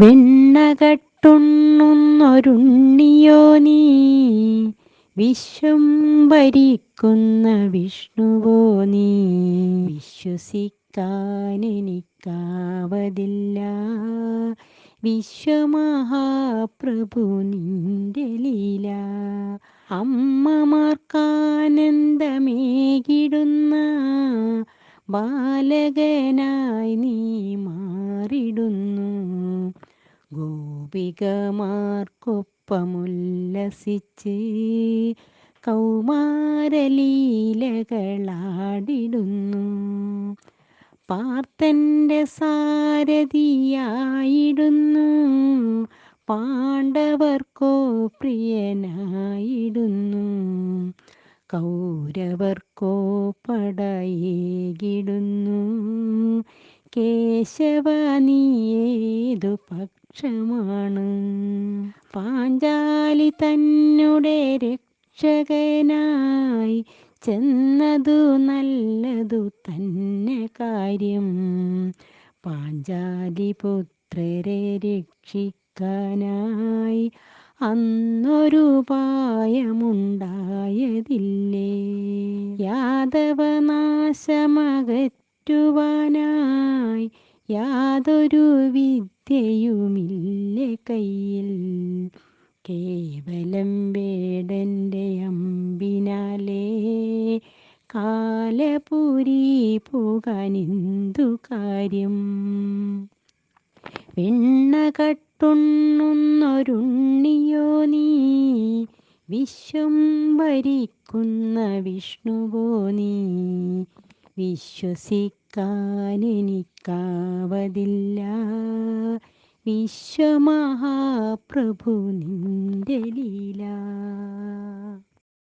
വെണ്ണ കട്ടുണ്ണുന്നൊരുണ്ണിയോ നീ? വിശ്വം ഭരിക്കുന്ന വിഷ്ണുവോ നീ? വിശ്വസിക്കാൻ എനിക്കാവതില്ല. വിശ്വമഹാപ്രഭു നിന്റെ ലീല. അമ്മമാർക്കാനന്ദമേകിടുന്ന ബാലകനായി നീ ഗോപികമാർക്കൊപ്പമുല്ലസിച്ച് കൗമാരലീലകളാടിടുന്നു. പാർത്തന്റെ സാരഥിയായിടുന്നു. പാണ്ഡവർക്കോ പ്രിയനായിടുന്നു. കൗരവർക്കോ പടയേകിടുന്നു. കേശവ നീയേതു പക്ഷമാണ് പാഞ്ചാലി തന്നെ രക്ഷകനായി ചെന്നതു നല്ലതു തന്നെ കാര്യം. പാഞ്ചാലി പുത്രരെ രക്ഷിക്കാനായി അന്നൊരു പായമുണ്ടായതില്ലേ യാദവനാശമകറ്റുവാനായി യാതൊരു വിദ്യയുമില്ല കയ്യിൽ. കേവലം വേടന്റെ അമ്പിനാലേ കാലപുരി പോകാനെന്തു കാര്യം. വെണ്ണ കട്ടുണ്ണുന്നൊരുണ്ണിയോ നീ? വിശ്വം ഭരിക്കുന്ന വിഷ്ണുവോ നീ? വിശ്വസിക്കാൻ എനിക്കാവതില്ല വിശ്വമഹാപ്രഭു നിന്റെ ലീല.